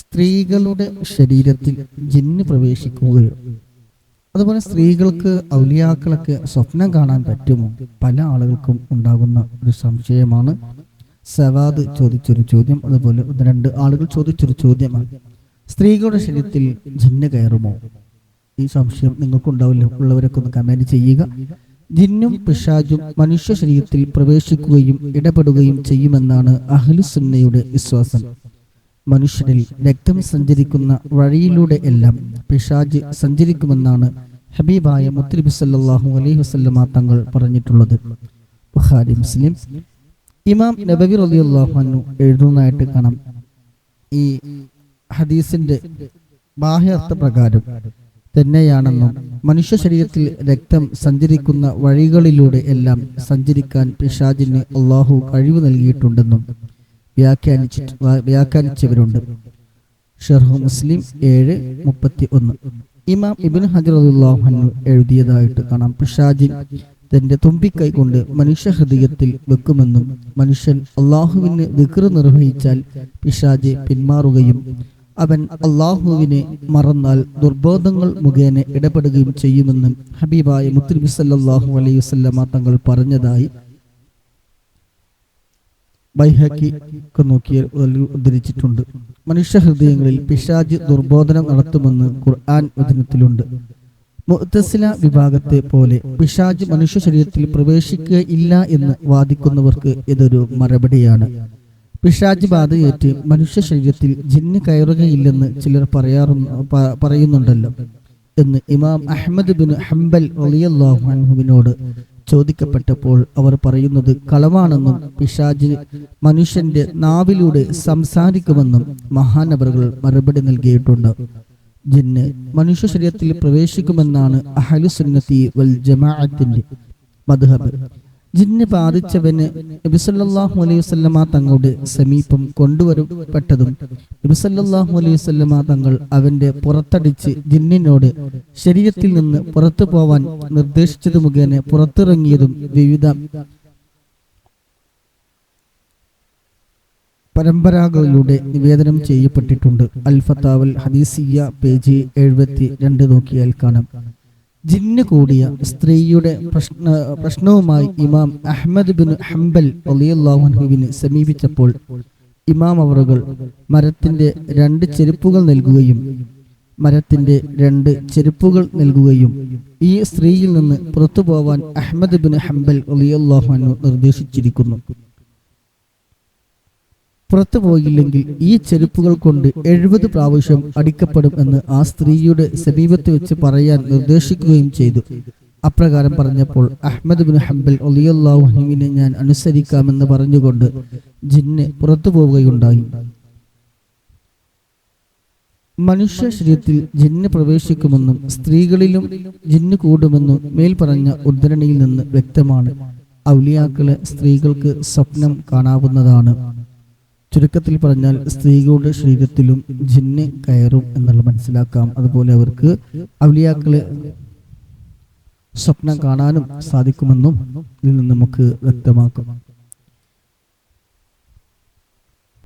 സ്ത്രീകളുടെ ശരീരത്തിൽ ജിന്ന് പ്രവേശിക്കുകയോ അതുപോലെ സ്ത്രീകൾക്ക് ഔലിയാക്കളൊക്കെ സ്വപ്നം കാണാൻ പറ്റുമോ പല ആളുകൾക്കും ഉണ്ടാകുന്ന ഒരു സംശയമാണ്. സവാദ് ചോദിച്ചൊരു ചോദ്യം അതുപോലെ ഒന്ന് രണ്ട് ആളുകൾ ചോദിച്ചൊരു ചോദ്യമാണ്. സ്ത്രീകളുടെ ശരീരത്തിൽ ജിന്ന് കയറുമോ? ഈ സംശയം നിങ്ങൾക്കുണ്ടാവില്ല. ഉള്ളവരൊക്കെ ഒന്ന് കമന്റ് ചെയ്യുക. ജിന്നും പിഷാജും മനുഷ്യ ശരീരത്തിൽ പ്രവേശിക്കുകയും ഇടപെടുകയും ചെയ്യുമെന്നാണ് അഹ്ലുസുന്നയുടെ വിശ്വാസം. മനുഷ്യരിൽ രക്തം സഞ്ചരിക്കുന്ന വഴിയിലൂടെ എല്ലാം പിശാജ് സഞ്ചരിക്കുമെന്നാണ് ഹബീബായ മുത്തലിബി സല്ലാഹു അലൈഹി വസല്ലമ തങ്ങൾ പറഞ്ഞിട്ടുള്ളത്. ബുഹാരി മുസ്ലിം. ഇമാം നബവി റളിയല്ലാഹു അള്ളാഹു എഴുതുന്നതായിട്ട് കാണാം. ഈ ഹദീസിന്റെ ബാഹ്യാർത്ഥ പ്രകാരം തന്നെയാണെന്നും മനുഷ്യ ശരീരത്തിൽ രക്തം സഞ്ചരിക്കുന്ന വഴികളിലൂടെ എല്ലാം സഞ്ചരിക്കാൻ പിശാജിന് അള്ളാഹു കഴിവ് നൽകിയിട്ടുണ്ടെന്നും വ്യാഖ്യാനിച്ചിട്ട് വ്യാഖ്യാനിച്ചവരുണ്ട്. ഷെർഹു മുസ്ലിം ഏഴ് മുപ്പത്തി ഒന്ന് ഇമാം ഇബിൻ ഹജറുല്ലാഹു എഴുതിയതായിട്ട് കാണാം. പിഷാജിൻ തന്റെ തുമ്പിക്കൈ കൊണ്ട് മനുഷ്യ ഹൃദയത്തിൽ വെക്കുമെന്നും മനുഷ്യൻ അള്ളാഹുവിന് ദിക്ർ നിർവഹിച്ചാൽ പിശാജ് പിന്മാറുകയും അവൻ അള്ളാഹുവിനെ മറന്നാൽ ദുർബോധങ്ങൾ മുഖേന ഇടപെടുകയും ചെയ്യുമെന്നും ഹബീബായ മുത്തുബി സല്ലാഹു അലൈഹി വസല്ലമ തങ്ങൾ പറഞ്ഞതായി ബൈഹക്കി ഒക്കെ നോക്കിയാൽ ഉദ്ധരിച്ചിട്ടുണ്ട്. മനുഷ്യ ഹൃദയങ്ങളിൽ പിശാജ് ദുർബോധനം നടത്തുമെന്ന് ഖുർആൻ വചനത്തിലുണ്ട്. മുത്തസില വിഭാഗത്തെ പോലെ പിശാജ് മനുഷ്യ ശരീരത്തിൽ പ്രവേശിക്കുകയില്ല എന്ന് വാദിക്കുന്നവർക്ക് ഇതൊരു മറുപടിയാണ്. പിശാജ് ബാധയേറ്റ് മനുഷ്യ ശരീരത്തിൽ ജിന്ന് കയറുകയില്ലെന്ന് ചിലർ പറയാറു പറയുന്നുണ്ടല്ലോ എന്ന് ഇമാം അഹമ്മദ് ബിൻ ഹംബൽ റളിയല്ലാഹു അൻഹുവിനോട് ചോദിക്കപ്പെട്ടപ്പോൾ അവർ പറയുന്നത് കളവാണെന്നും പിശാജ് മനുഷ്യന്റെ നാവിലൂടെ സംസാരിക്കുമെന്നും മഹാനവറുകൾ മറുപടി നൽകിയിട്ടുണ്ട്. ജിന്ന് മനുഷ്യ ശരീരത്തിൽ പ്രവേശിക്കുമെന്നാണ് അഹലുസുന്നത്തി വൽ ജമാഅത്തിന്റെ മദ്ഹബ് ജിന്ന് ബാധിച്ചവന് നബിസല്ലാഹു അലൈഹി വസല്ലമ തങ്ങളുടെ സമീപം കൊണ്ടുവരപ്പെട്ടതും നബിസല്ലാഹു അലൈഹി വസല്ലമ തങ്ങൾ അവന്റെ പുറത്തടിച്ച് ജിന്നിനോട് ശരീരത്തിൽ നിന്ന് പുറത്തു പോവാൻ നിർദ്ദേശിച്ചത് മുഖേന പുറത്തിറങ്ങിയതും വിവിധ പരമ്പരകളിലൂടെ നിവേദനം ചെയ്യപ്പെട്ടിട്ടുണ്ട്. അൽഫത്താവൽ ഹദീസിയ പേജ് എഴുപത്തി രണ്ട് നോക്കിയാൽ കാണാം. ജിന്ന് കൂടിയ സ്ത്രീയുടെ പ്രശ്ന പ്രശ്നവുമായി ഇമാം അഹമ്മദ് ബിൻ ഹംബൽ അലിയല്ലാഹുവിനെ സമീപിച്ചപ്പോൾ ഇമാം അവറുകൾ മരത്തിന്റെ രണ്ട് ചെരുപ്പുകൾ നൽകുകയും മരത്തിന്റെ രണ്ട് ചെരുപ്പുകൾ നൽകുകയും ഈ സ്ത്രീയിൽ നിന്ന് പുറത്തു പോവാൻ അഹമ്മദ് ബിൻ ഹംബൽ അലിയല്ലാഹു നിർദ്ദേശിച്ചിരിക്കുന്നു. പുറത്തു പോയില്ലെങ്കിൽ ഈ ചെരുപ്പുകൾ കൊണ്ട് എഴുപത് പ്രാവശ്യം അടിക്കപ്പെടും എന്ന് ആ സ്ത്രീയുടെ സമീപത്ത് വെച്ച് പറയാൻ നിർദ്ദേശിക്കുകയും ചെയ്തു. അപ്രകാരം പറഞ്ഞപ്പോൾ അഹമ്മദ് ബിൻ ഹംബൽ ഒലിയല്ലാഹുവിനെ ഞാൻ അനുസരിക്കാമെന്ന് പറഞ്ഞുകൊണ്ട് ജിന്ന് പുറത്തു പോവുകയുണ്ടായി. മനുഷ്യ ശരീരത്തിൽ ജിന്ന് പ്രവേശിക്കുമെന്നും സ്ത്രീകളിലും ജിന്ന് കൂടുമെന്നും മേൽ പറഞ്ഞ ഉദ്ധരണിയിൽ നിന്ന് വ്യക്തമാണ്. ഔലിയാക്കളെ സ്ത്രീകൾക്ക് സ്വപ്നം കാണാവുന്നതാണ്. ചുരുക്കത്തിൽ പറഞ്ഞാൽ സ്ത്രീകളുടെ ശരീരത്തിലും ജിന്ന് കയറും എന്നുള്ള മനസ്സിലാക്കാം. അതുപോലെ അവർക്ക് ഔലിയാക്കളെ സ്വപ്നം കാണാനും സാധിക്കുമെന്നും ഇതിൽ നിന്ന് നമുക്ക് വ്യക്തമാക്കാം.